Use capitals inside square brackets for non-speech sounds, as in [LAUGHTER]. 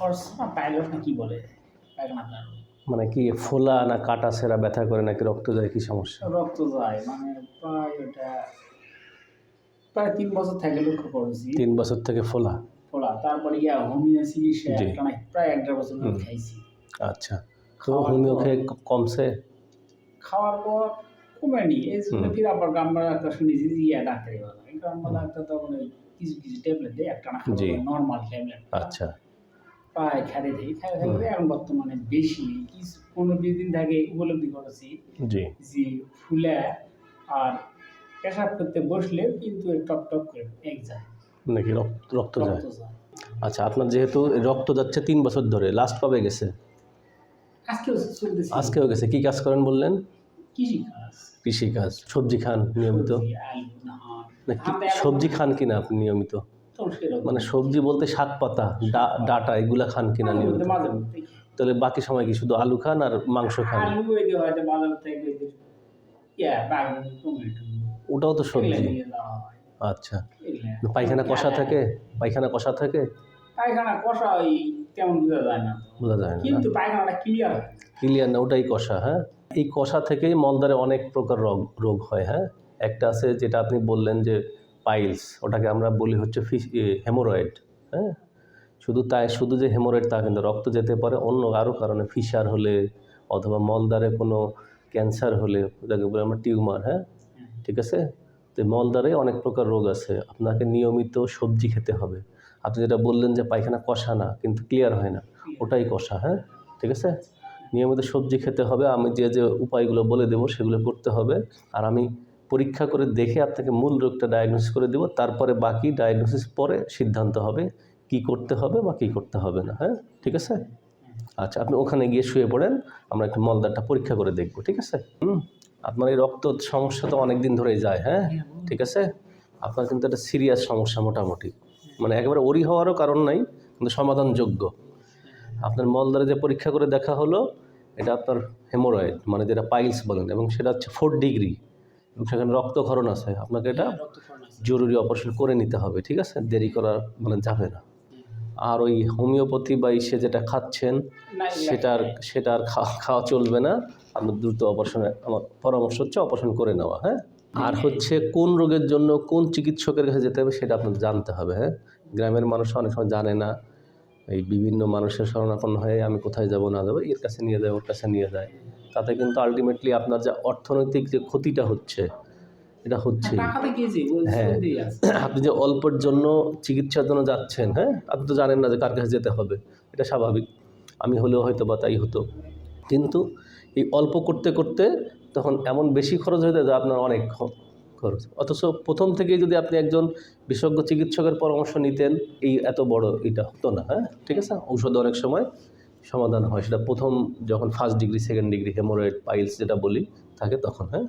অর্সনা pilot না কি বলে? পায়খানা মানে কি ফোলা না কাটা সেরা ব্যথা করে নাকি রক্ত যায় কি সমস্যা? রক্ত যায় মানে প্রায় ওটা প্রায় তিন বছর থেকে লক্ষ্য করেছি। তিন বছর থেকে ফোলা? ফোলা তারপরে ইয়া হোমিও চিকিৎসা একটা প্রায় এক বছর খাইছি। আচ্ছা। তো হোমিও খেয়ে কমছে? খাওয়ার পর কমেনি এই জন্য ফির আবার শুনেছি যে ইয়া ডাক্তারি বলা। গ্রামের ডাক্তার তখন কিছু কিছু ট্যাবলেট দেয় একটা না। নর্মাল ট্যাবলেট আচ্ছা। প্রায় খেতে দেয়। থাকলে এখন বর্তমানে বেশি কিছু বিশ দিন থেকে উপলব্ধি করেছি যে ফুলে আর পেশাব করতে বসলে কিন্তু টক টক করে এক যায়। নাকি রক্ত রক্ত যায়? আচ্ছা আপনার যেহেতু রক্ত যাচ্ছে তিন বছর ধরে লাস্ট কবে গেছে? আজকেও গেছে। কি কাজ করেন বললেন? কৃষি কাজ সবজি খান নিয়মিত? সবজি খান কিনা আপনি নিয়মিত? সেরকম। মানে সবজি বলতে শাক পাতা ডাটা এগুলা খান কিনা মাঝে মাঝে মধ্যে তাহলে বাকি সময় কি শুধু আলু খান আর মাংস খান? আলু ওই হয়তো ইয়া ওটাও তো সবজি। আচ্ছা। পায়খানা কষা থাকে? পায়খানা কষা থাকে? পায়খানা কষা ওই তেমন বোঝা যায় না। বোঝা যায় না। কিন্তু পায়খানাটা ক্লিয়ার ক্লিয়ার না ওটাই কষা হ্যাঁ? এই কষা থেকেই মলদারে অনেক প্রকার রোগ রোগ হয় হ্যাঁ? একটা আছে যেটা আপনি বললেন যে পাইলস, ওটাকে আমরা বলি হচ্ছে ফিস হেমোরয়েড হ্যাঁ? শুধু তাই, শুধু যে হেমোরয়েড তা কিন্তু রক্ত যেতে পারে, অন্য আরও কারণে ফিসার হলে অথবা মলদ্বারে কোনো ক্যান্সার হলে যাকে বলে আমরা টিউমার হ্যাঁ? ঠিক আছে? তো মলদ্বারে অনেক প্রকার রোগ আছে, আপনাকে নিয়মিত সবজি খেতে হবে। আপনি যেটা বললেন যে পায়খানা কষা না, কিন্তু ক্লিয়ার হয় না, ওটাই কষা হ্যাঁ? ঠিক আছে? নিয়মিত সবজি খেতে হবে, আমি যে যে উপায়গুলো বলে দেবো, সেগুলো করতে হবে, আর আমি পরীক্ষা করে দেখে আপনাকে মূল রোগটা ডায়াগনোসিস করে দেবো তারপরে বাকি ডায়াগনোসিস পরে সিদ্ধান্ত হবে কি করতে হবে বা কী করতে হবে না হ্যাঁ? ঠিক আছে? আচ্ছা আপনি ওখানে গিয়ে শুয়ে পড়েন আমরা একটু মলদারটা পরীক্ষা করে দেখব ঠিক আছে? হুম? আপনার এই রক্ত সমস্যা তো অনেক দিন ধরেই যায় হ্যাঁ? ঠিক আছে? আপনার কিন্তু একটা সিরিয়াস সমস্যা মোটামুটি। মানে একেবারে ওরি হওয়ারও কারণ নাই কিন্তু সমাধানযোগ্য। আপনার মলদ্বারে যে পরীক্ষা করে দেখা হলো এটা আপনার হেমোরয়েড মানে যেটা পাইলস বলেন এবং সেটা হচ্ছে ফোর ডিগ্রি এবং সেখানে রক্তক্ষরণ আছে। আপনাকে এটা জরুরি অপারেশন করে নিতে হবে ঠিক আছে? দেরি করা মানে যাবে না। আর ওই হোমিওপ্যাথি বা ইসে যেটা খাচ্ছেন সেটার সেটা আর খাওয়া খাওয়া চলবে না। আপনার দ্রুত অপারেশনের আমার পরামর্শ হচ্ছে অপারেশন করে নেওয়া হ্যাঁ? আর হচ্ছে কোন রোগের জন্য কোন চিকিৎসকের কাছে যেতে হবে সেটা আপনার জানতে হবে হ্যাঁ? গ্রামের মানুষ অনেক সময় জানে না। এই বিভিন্ন মানুষের শরণাপন্ন হয়ে আমি কোথায় যাব না যাব এর কাছে নিয়ে যায় ওর কাছে নিয়ে যায়। তাতে কিন্তু আলটিমেটলি আপনার যে অর্থনৈতিক যে ক্ষতিটা হচ্ছে এটা হচ্ছে। ওই হ্যাঁ। [CLEARS THROAT] আপনি যে অল্পের জন্য চিকিৎসার জন্য যাচ্ছেন হ্যাঁ আপনি তো জানেন না যে কার কাছে যেতে হবে এটা স্বাভাবিক। আমি হলেও হয়তো বা তাই হতো। কিন্তু এই অল্প করতে করতে তখন এমন বেশি খরচ হয়ে যায় যে আপনার অনেক খরচ। অথচ প্রথম থেকেই যদি আপনি একজন বিশেষজ্ঞ চিকিৎসকের পরামর্শ নিতেন এই এত বড় এটা হতো না হ্যাঁ ঠিক আছে? ঔষধ অনেক সময় সমাধান হয়। সেটা প্রথম যখন first degree second degree haemorrhoid piles যেটা বলি, থাকে তখন হ্যাঁ?